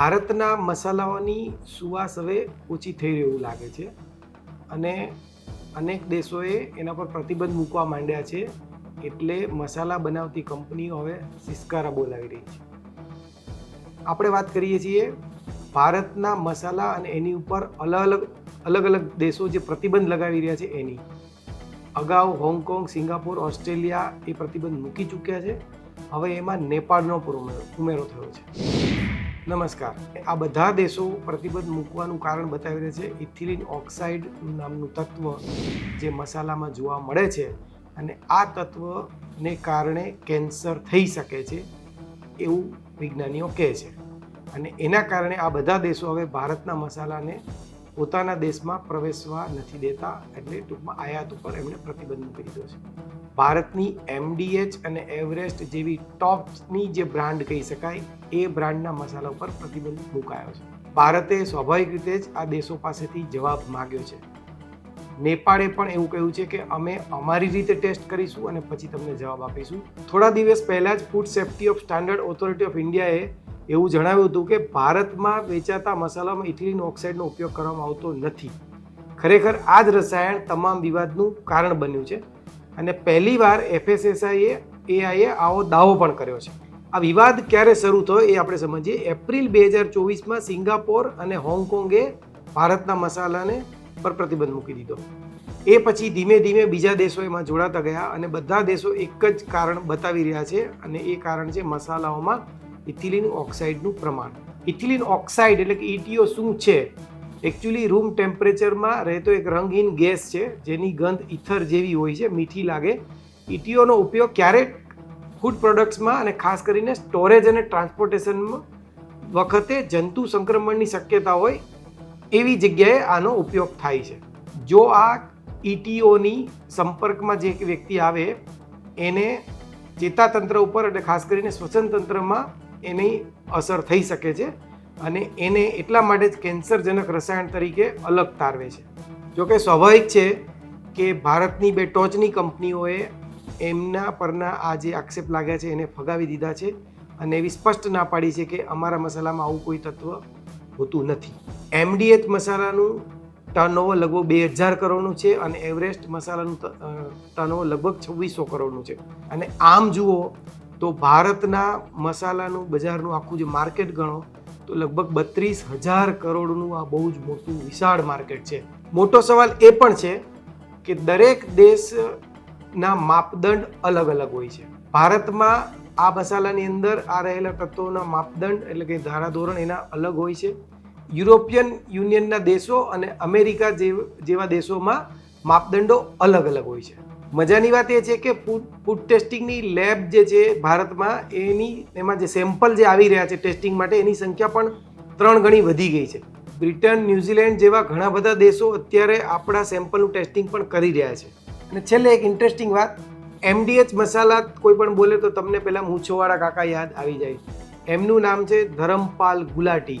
ભારતના મસાલાઓની સુવાસ હવે ઓછી થઈ રહી એવું લાગે છે અને અનેક દેશોએ એના પર પ્રતિબંધ મૂકવા માંડ્યા છે એટલે મસાલા બનાવતી કંપનીઓ હવે સિસકારા બોલાવી રહી છે. આપણે વાત કરીએ છીએ ભારતના મસાલા અને એની ઉપર અલગ અલગ અલગ અલગ દેશો જે પ્રતિબંધ લગાવી રહ્યા છે એની. અગાઉ હોંગકોંગ, સિંગાપુર, ઓસ્ટ્રેલિયા એ પ્રતિબંધ મૂકી ચૂક્યા છે. હવે એમાં નેપાળનો પણ ઉમેરો ઉમેરો થયો છે. નમસ્કાર. આ બધા દેશો પ્રતિબંધ મૂકવાનું કારણ બતાવી રહ્યા છે ઇથિલિન ઓક્સાઇડ નામનું તત્વ જે મસાલામાં જોવા મળે છે અને આ તત્વને કારણે કેન્સર થઈ શકે છે એવું વિજ્ઞાનીઓ કહે છે. અને એના કારણે આ બધા દેશો હવે ભારતના મસાલાને પોતાના દેશમાં પ્રવેશવા નથી દેતા એટલે ટૂંકમાં આયાત ઉપર એમણે પ્રતિબંધ મૂકી દીધો છે. ભારતની એમડીએચ અને એવરેસ્ટ જેવી ટોપની જે બ્રાન્ડ કહી શકાય, એ બ્રાન્ડના મસાલા ઉપર પ્રતિબંધ મુકાયો છે. ભારતે સ્વાભાવિક રીતે જ આ દેશો પાસેથી જવાબ માગ્યો છે. નેપાળે પણ એવું કહ્યું છે કે અમે અમારી રીતે ટેસ્ટ કરીશું અને પછી તમને જવાબ આપીશું. થોડા દિવસ પહેલાં જ food safety of standard authority of ઇન્ડિયાએ એવું જણાવ્યું હતું કે ભારતમાં વેચાતા મસાલામાં ઇથિલિન ઓક્સાઇડનો ઉપયોગ કરવામાં આવતો નથી. ખરેખર આ જ રસાયણ તમામ વિવાદનું કારણ બન્યું છે. અને પહેલીવાર એફએસએસઆઈએ એઆઈએ આવો દાવો પણ કર્યો છે. આ વિવાદ ક્યારે શરૂ થયો એ આપણે સમજીએ. એપ્રિલ બે હજાર ચોવીસમાં સિંગાપોર અને હોંગકોંગે ભારતના મસાલાને પર પ્રતિબંધ મૂકી દીધો. એ પછી ધીમે ધીમે બીજા દેશો એમાં જોડાતા ગયા અને બધા દેશો એક જ કારણ બતાવી રહ્યા છે અને એ કારણ છે મસાલાઓમાં ઇથિલિન ઓક્સાઇડનું પ્રમાણ. ઇથિલિન ઓક્સાઇડ એટલે કે ઇટીઓ શું છે? એકચ્યુઅલી રૂમ ટેમ્પરેચરમાં રહેતો એક રંગહીન ગેસ છે, જેની ગંધ ઇથર જેવી હોય છે, મીઠી લાગે. ઇટીઓનો ઉપયોગ ક્યારેક ફૂડ પ્રોડક્ટ્સમાં અને ખાસ કરીને સ્ટોરેજ અને ટ્રાન્સપોર્ટેશનમાં વખતે જંતુ સંક્રમણની શક્યતા હોય, એવી જગ્યાએ આનો ઉપયોગ થાય છે. જો આ ઇટીઓની સંપર્કમાં જે વ્યક્તિ આવે, એને ચેતાતંત્ર ઉપર એટલે ખાસ કરીને શ્વસન તંત્રમાં એની અસર થઈ શકે છે. અને એને એટલા માટે જ કેન્સરજનક રસાયણ તરીકે અલગ તારવે છે. જોકે સ્વાભાવિક છે કે ભારતની બે ટોચની કંપનીઓએ એમના પરના આ જે આક્ષેપ લાગ્યા છે એને ફગાવી દીધા છે અને એવી સ્પષ્ટ ના પાડી છે કે અમારા મસાલામાં આવું કોઈ તત્વ હોતું નથી. એમડીએચ મસાલાનું ટર્નઓવર લગભગ બે હજાર કરોડનું છે અને એવરેસ્ટ મસાલાનું ટર્નઓવર લગભગ છવ્વીસો કરોડનું છે. અને આમ જુઓ તો ભારતના મસાલાનું બજારનું આખું જે માર્કેટ ગણો તો લગભગ બત્રીસ હજાર કરોડનું આ બહુ જ મોટું વિશાળ માર્કેટ છે. મોટો સવાલ એ પણ છે કે દરેક દેશના માપદંડ અલગ અલગ હોય છે. ભારતમાં આ મસાલાની અંદર આ રહેલા તત્વોના માપદંડ એટલે કે ધારાધોરણ એના અલગ હોય છે. યુરોપિયન યુનિયનના દેશો અને અમેરિકા જેવ- દેશોમાં માપદંડો અલગ અલગ હોય છે. મજાની વાત એ છે કે ફૂડ ફૂડ ટેસ્ટિંગની લેબ જે છે ભારતમાં, એની, એમાં જે સેમ્પલ જે આવી રહ્યા છે ટેસ્ટિંગ માટે, એની સંખ્યા પણ ત્રણ ગણી વધી ગઈ છે. બ્રિટન ન્યૂઝીલેન્ડ જેવા ઘણા બધા દેશો અત્યારે આપણા સેમ્પલનું ટેસ્ટિંગ પણ કરી રહ્યા છે. અને છેલ્લે એક ઇન્ટરેસ્ટિંગ વાત એમડીએચ મસાલા કોઈ પણ બોલે તો તમને પહેલાં મૂછોવાળા કાકા યાદ આવી જાય. એમનું નામ છે ધરમપાલ ગુલાટી.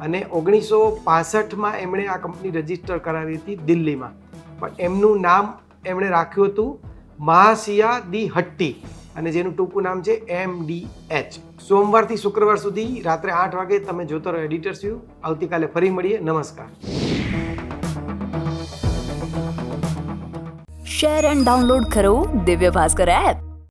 અને ઓગણીસો પાસઠમાં એમણે આ કંપની રજિસ્ટર કરાવી હતી દિલ્હીમાં. પણ એમનું નામ એમણે રાખ્યું હતું મહાસિયા દી હટ્ટી અને જેનું ટૂંકું નામ છે એમ ડી એચ. સોમવારથી શુક્રવાર સુધી રાત્રે આઠ વાગે તમે જોતો રહો એડિટર્સ વ્યૂ. આવતીકાલે ફરી મળીએ. નમસ્કાર. શેર એન્ડ ડાઉનલોડ કરો દિવ્ય ભાસ્કર એપ